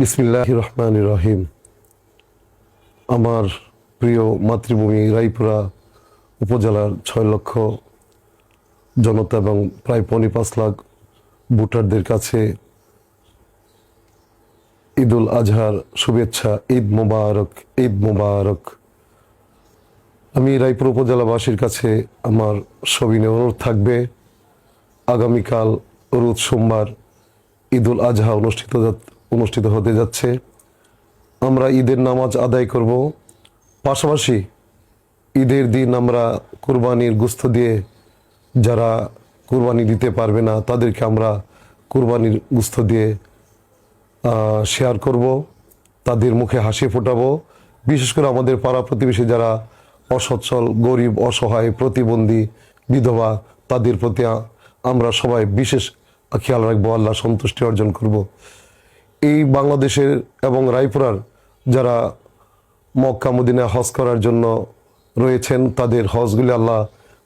বিসমিল্লাহ রহমান রহিম আমার প্রিয় মাতৃভূমি রায়পুরা উপজেলার ছয় লক্ষ জনতা এবং প্রায় পৌনে পাঁচ লাখ ভোটারদের কাছে ঈদুল আজহার শুভেচ্ছা, ঈদ মোবারক ঈদ মোবারক। আমি রায়পুর উপজেলাবাসীর কাছে আমার সবিনে অনুরোধ থাকবে, আগামীকাল রোজ সোমবার ঈদুল আজহা অনুষ্ঠিত অনুষ্ঠিত হতে যাচ্ছে। আমরা ঈদের নামাজ আদায় করব। পাশাপাশি ঈদের দিন আমরা কুরবানির গুস্ত দিয়ে যারা কুরবানি দিতে পারবে না, তাদেরকে আমরা কুরবানির গুস্ত দিয়ে শেয়ার করব। তাদের মুখে হাসি ফোটাবো। বিশেষ করে আমাদের পাড়া প্রতিবেশী যারা অসচ্ছল, গরিব, অসহায়, প্রতিবন্ধী, বিধবা, তাদের প্রতি আমরা সবাই বিশেষ খেয়াল রাখব, আল্লাহ সন্তুষ্টি অর্জন করব। এই বাংলাদেশের এবং রায়পুরার যারা মক্কা মদিনা হজ করার জন্য রয়েছেন, তাদের হজগুলি আল্লাহ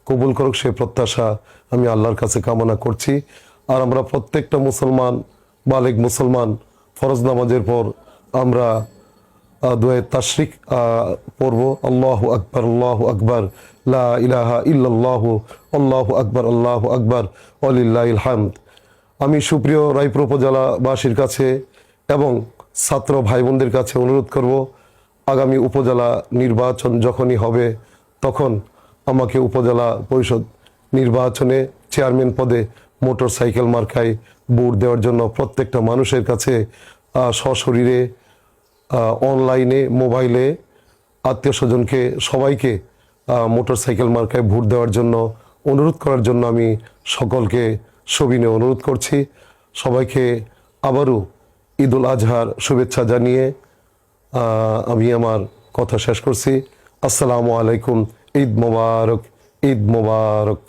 কবুল করুক, সে প্রত্যাশা আমি আল্লাহর কাছে কামনা করছি। আর আমরা প্রত্যেকটা মুসলমান বালেক মুসলমান ফরজ নামাজের পর আমরা দোয়ে তাশরিক পড়ব। আল্লাহ আকবর আল্লাহ আকবর, লা ইলাহা ইল্লাল্লাহ, আল্লাহ আকবর আল্লাহ আকবর অলিল্লাহ হামদ। আমি সুপ্রিয় রায়পুর উপজেলাবাসীর কাছে এবং ছাত্র ভাই বোনদের কাছে অনুরোধ করব, আগামী উপজেলা নির্বাচন যখনই হবে, তখন আমাকে উপজেলা পরিষদ নির্বাচনে চেয়ারম্যান পদে মোটর সাইকেল মার্কায় ভোট দেওয়ার জন্য প্রত্যেকটা মানুষের কাছে সশরীরে অনলাইনে, মোবাইলে আত্মীয় স্বজনকে সবাইকে মোটর সাইকেল মার্কায় ভোট দেওয়ার জন্য অনুরোধ করার জন্য আমি সকলকে সবিনে অনুরোধ করছি। সবাইকে আবারও ঈদুল আজহার শুভেচ্ছা জানিয়ে আমি আমার কথা শেষ করছি। আসসালামু আলাইকুম। ঈদ মোবারক ঈদ মোবারক।